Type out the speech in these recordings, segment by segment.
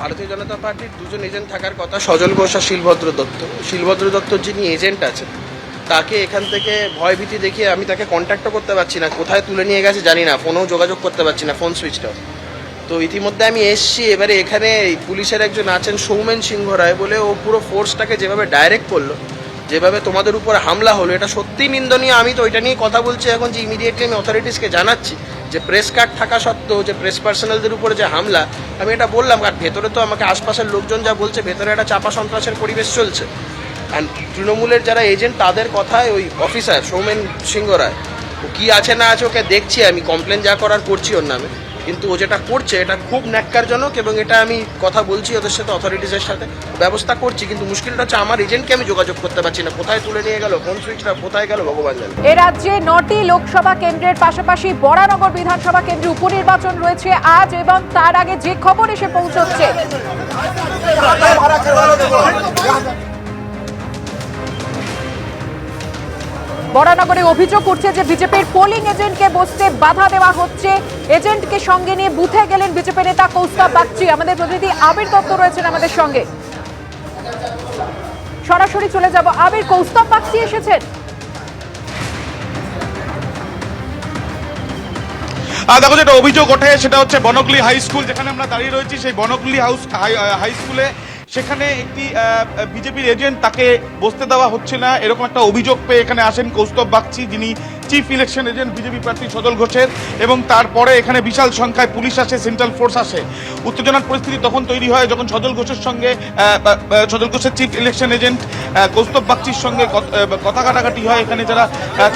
ভারতীয় জনতা পার্টির দুজন এজেন্ট থাকার কথা সজল ঘোষ আর শিলভদ্র দত্ত। শিলভদ্র দত্তর যিনি এজেন্ট আছেন, তাকে এখান থেকে ভয়ভীতি দেখিয়ে আমি তাকে কন্ট্যাক্টও করতে পারছি না। কোথায় তুলে নিয়ে গেছে জানি না ফোনেও যোগাযোগ করতে পারছি না ফোন সুইচটা তো ইতিমধ্যে আমি এসছি, এবারে এখানে পুলিশের একজন আছেন সৌমেন সিংহ রায় বলে ও পুরো ফোর্সটাকে যেভাবে ডাইরেক্ট করল, যেভাবে তোমাদের উপর হামলা হলো, এটা সত্যি নিন্দনীয়। আমি তো ওইটা নিয়ে কথা বলছি এখন যে ইমিডিয়েটলি আমি অথরিটিসকে জানাচ্ছি যে প্রেস কার্ড থাকা সত্ত্বেও, যে প্রেস পার্সোনালদের উপরে যে হামলা, আমি এটা বললাম, আর ভেতরে তো আমাকে আশপাশের লোকজন যা বলছে, ভেতরে একটা চাপা সন্ত্রাসের পরিবেশ চলছে। অ্যান্ড তৃণমূলের যারা এজেন্ট তাদের কথায় ওই অফিসার সৌমেন সিংহ রায়, ও কী আছে না আছে ওকে দেখছি, আমি কমপ্লেন যা করার করছি ওর নামে। কিন্তু ও যেটা করছে, এটা খুব ন্যাক্কারজনক এবং এটা আমি কথা বলছি ওদের সাথে অথরিটিসের সাথে, ব্যবস্থা করছি। কিন্তু মুশকিলটা হচ্ছে আমার এজেন্টকে আমি যোগাযোগ করতে পারছি না। কোথায় তুলে নিয়ে গেল, কোন সুইচটা কোথায় গেল, ভগবান জানে। এ রাজ্যে নটি লোকসভা কেন্দ্রের পাশাপাশি বরানগর বিধানসভা কেন্দ্রে উপনির্বাচন রয়েছে আজ এবং তার আগে যে খবর এসে পৌঁছচ্ছে। বরানগরে অভিযোগ উঠছে যে বিজেপির পোলিং এজেন্টকে বসতে বাধা দেওয়া হচ্ছে। এজেন্টকে সঙ্গে নিয়ে বুথে গেলেন বিজেপি নেতা কৌস্তব বাগচি। আমাদের প্রতিনিধি আবির দত্ত রয়েছেন আমাদের সঙ্গে। সরাসরি চলে যাব আবির কৌস্তব বাগচি এসেছেন। দেখো যেটা অভিযোগ ওঠে সেটা হচ্ছে বনকলি হাই স্কুল, যেখানে আমরা দাঁড়িয়ে রয়েছি, সেই বনকলি হাউস হাই স্কুলে সেখানে একটি বিজেপির এজেন্ট তাকে বসতে দেওয়া হচ্ছে না। এরকম একটা অভিযোগ পেয়ে এখানে আসেন কৌস্তব বাগচি, যিনি চিফ ইলেকশন এজেন্ট বিজেপি প্রার্থী সদল ঘোষের এবং তারপরে এখানে বিশাল সংখ্যায় পুলিশ আসে সেন্ট্রাল ফোর্স আসে। উত্তেজনার পরিস্থিতি তখন তৈরি হয় যখন সদল ঘোষের সঙ্গে সদল ঘোষের চিফ ইলেকশন এজেন্ট কৌস্তব বাগচির সঙ্গে কথা কাটাকাটি হয়। এখানে যারা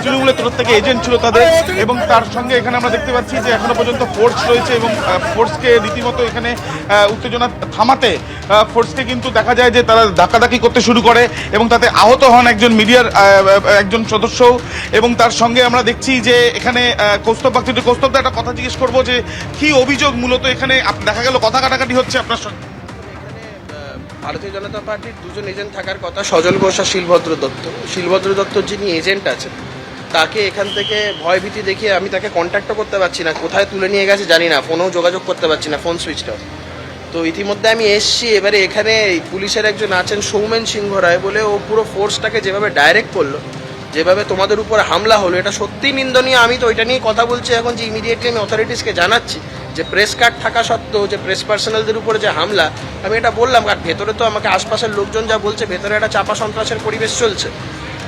তৃণমূলের তরফ থেকে এজেন্ট ছিল তাদের এবং তার সঙ্গে এখানে আমরা দেখতে পাচ্ছি যে এখনও পর্যন্ত ফোর্স রয়েছে এবং ফোর্সকে রীতিমতো এখানে উত্তেজনা থামাতে ফোর্সকে কিন্তু দেখা যায় যে তারা ধাক্কাধাক্কি করতে শুরু করে এবং তাতে আহত হন একজন মিডিয়ার একজন সদস্য এবং তার সঙ্গে আমরা দেখছি যে এখানে কৌস্তব বাগচি তো কৌস্তবদা একটা কথা জিজ্ঞেস করব যে কি অভিযোগ মূলত এখানে দেখা গেল কথা কাটাকাটি হচ্ছে আপনার সঙ্গে? ভারতীয় জনতা পার্টির দুজন এজেন্ট থাকার কথা, সজল ঘোষ আর শিলভদ্র দত্ত। শিলভদ্র দত্তর যিনি এজেন্ট আছেন, তাকে এখান থেকে ভয় ভয়ভীতি দেখিয়ে আমি তাকে কন্ট্যাক্টও করতে পারছি না। কোথায় তুলে নিয়ে গেছে জানি না ফোনেও যোগাযোগ করতে পারছি না ফোন সুইচটা তো ইতিমধ্যে আমি এসছি, এবারে এখানে পুলিশের একজন আছেন সৌমেন সিংহ রায় বলে ও পুরো ফোর্সটাকে যেভাবে ডাইরেক্ট করল যেভাবে তোমাদের উপর হামলা হলো, এটা সত্যি নিন্দনীয়। আমি তো ওইটা নিয়ে কথা বলছি এখন যে ইমিডিয়েটলি আমি অথরিটিসকে জানাচ্ছি যে প্রেস কার্ড থাকা সত্ত্বেও, যে প্রেস পার্সোনালদের উপরে যে হামলা, আমি এটা বললাম, আর ভেতরে তো আমাকে আশপাশের লোকজন যা বলছে, ভেতরে একটা চাপা সন্ত্রাসের পরিবেশ চলছে।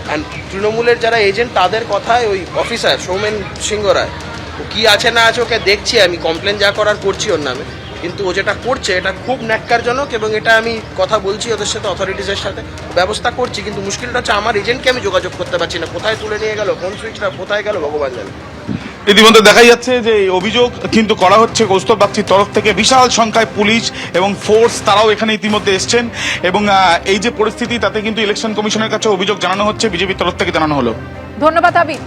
অ্যান্ড তৃণমূলের যারা এজেন্ট তাদের কথায় ওই অফিসার সৌমেন সিংহ রায়, ও কী আছে না আছে ওকে দেখছি, আমি কমপ্লেন যা করার করছি ওর নামে। কিন্তু ও যেটা করছে এটা খুব ন্যাক্কারজনক এবং এটা আমি কথা বলছি ওদের সাথে অথরিটিসের সাথে ব্যবস্থা করছি। কিন্তু মুশকিলটা হচ্ছে আমার এজেন্টকে আমি যোগাযোগ করতে পারছি না। কোথায় তুলে নিয়ে গেল কোন সুইচটা কোথায় গেল ভগবান জানে। ইতিমধ্যে দেখা যাচ্ছে যে এই অভিযোগ কিন্তু করা হচ্ছে কৌস্তব বাগচির তরফ থেকে। বিশাল সংখ্যায় পুলিশ এবং ফোর্স তারাও এখানে ইতিমধ্যে এসছেন এবং এই যে পরিস্থিতি তাতে কিন্তু ইলেকশন কমিশনের কাছে অভিযোগ জানানো হচ্ছে। বিজেপির তরফ থেকে জানানো হলো। ধন্যবাদ আবির।